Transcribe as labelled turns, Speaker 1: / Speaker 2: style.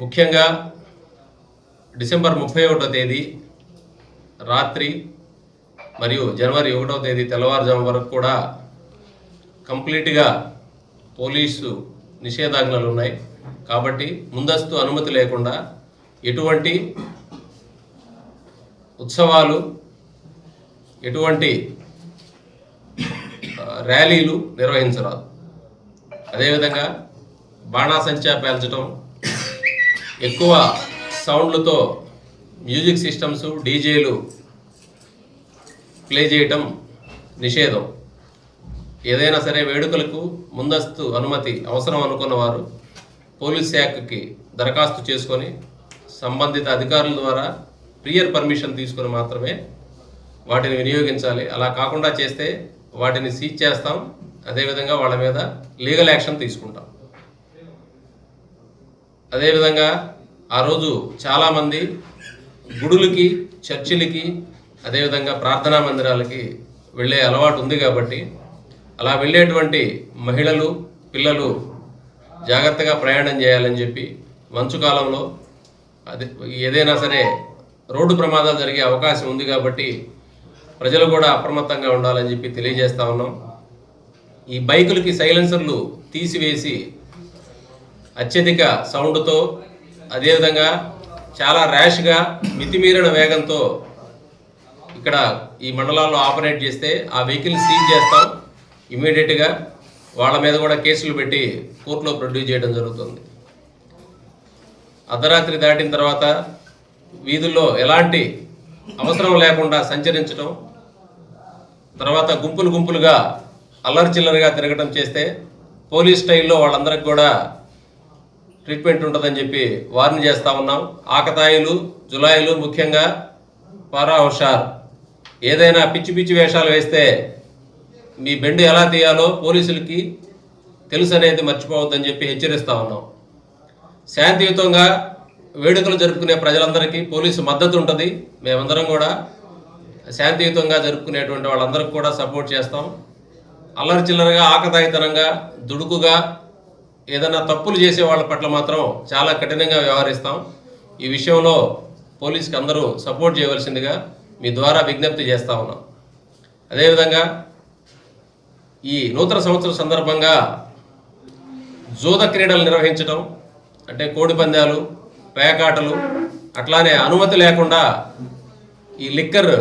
Speaker 1: ముఖ్యంగా డిసెంబర్ ముప్పై ఒకటో తేదీ రాత్రి మరియు జనవరి ఒకటో తేదీ తెల్లవారుజాము వరకు కూడా కంప్లీట్గా పోలీసు నిషేధాజ్ఞలు ఉన్నాయి. కాబట్టి ముందస్తు అనుమతి లేకుండా ఎటువంటి ఉత్సవాలు ఎటువంటి ర్యాలీలు నిర్వహించరాదు. అదేవిధంగా బాణాసంచా పేల్చడం ఎక్కువ సౌండ్లతో మ్యూజిక్ సిస్టమ్స్ డీజేలు ప్లే చేయటం నిషేధం. ఏదైనా సరే వేడుకలకు ముందస్తు అనుమతి అవసరం అనుకున్న వారు పోలీస్ శాఖకి దరఖాస్తు చేసుకొని సంబంధిత అధికారుల ద్వారా ప్రియర్ పర్మిషన్ తీసుకొని మాత్రమే వాటిని వినియోగించాలి. అలా కాకుండా చేస్తే వాటిని సీజ్ చేస్తాం. అదేవిధంగా వాళ్ళ మీద లీగల్ యాక్షన్ తీసుకుంటాం. అదేవిధంగా ఆ రోజు చాలామంది గుడులకి చర్చిలకి అదేవిధంగా ప్రార్థనా మందిరాలకి వెళ్ళే అలవాటు ఉంది కాబట్టి అలా వెళ్ళేటువంటి మహిళలు పిల్లలు జాగ్రత్తగా ప్రయాణం చేయాలని చెప్పి మంచు కాలంలో అది ఏదైనా సరే రోడ్డు ప్రమాదాలు జరిగే అవకాశం ఉంది కాబట్టి ప్రజలు కూడా అప్రమత్తంగా ఉండాలని చెప్పి తెలియజేస్తా ఉన్నాం. ఈ బైకులకి సైలెన్సర్లు తీసివేసి అత్యధిక సౌండ్తో అదేవిధంగా చాలా ర్యాష్గా మితిమీరిన వేగంతో ఇక్కడ ఈ మండలాల్లో ఆపరేట్ చేస్తే ఆ వెహికల్ సీజ్ చేస్తాం. ఇమీడియట్గా వాళ్ళ మీద కూడా కేసులు పెట్టి కోర్టులో ప్రొడ్యూస్ చేయడం జరుగుతుంది. అర్ధరాత్రి దాటిన తర్వాత వీధుల్లో ఎలాంటి అవసరం లేకుండా సంచరించడం తర్వాత గుంపులు గుంపులుగా అల్లరిచిల్లరిగా తిరగడం చేస్తే పోలీస్ స్టైల్లో వాళ్ళందరికి కూడా ట్రీట్మెంట్ ఉంటుందని చెప్పి వార్న్ చేస్తూ ఉన్నాం. ఆకతాయిలు జులాయిలు ముఖ్యంగా పారా హుషార్. ఏదైనా పిచ్చి పిచ్చి వేషాలు వేస్తే మీ బెండు ఎలా తీయాలో పోలీసులకి తెలుసు అనేది మర్చిపోవద్దని చెప్పి హెచ్చరిస్తూ ఉన్నాం. శాంతియుతంగా వేడుకలు జరుపుకునే ప్రజలందరికీ పోలీసు మద్దతు ఉంటుంది. మేమందరం కూడా శాంతియుతంగా జరుపుకునేటువంటి వాళ్ళందరికీ కూడా సపోర్ట్ చేస్తాం. అల్లరి చిల్లరగా ఆకతాయితనంగా దుడుకుగా ఏదైనా తప్పులు చేసే వాళ్ళ పట్ల మాత్రం చాలా కఠినంగా వ్యవహరిస్తాం. ఈ విషయంలో పోలీస్కి అందరూ సపోర్ట్ చేయవలసిందిగా మీ ద్వారా విజ్ఞప్తి చేస్తా ఉన్నాం. అదేవిధంగా ఈ నూతన సంవత్సరం సందర్భంగా జూద క్రీడలు నిర్వహించడం అంటే కోడి పందాలు పేకాటలు అట్లానే అనుమతి లేకుండా ఈ లిక్కర్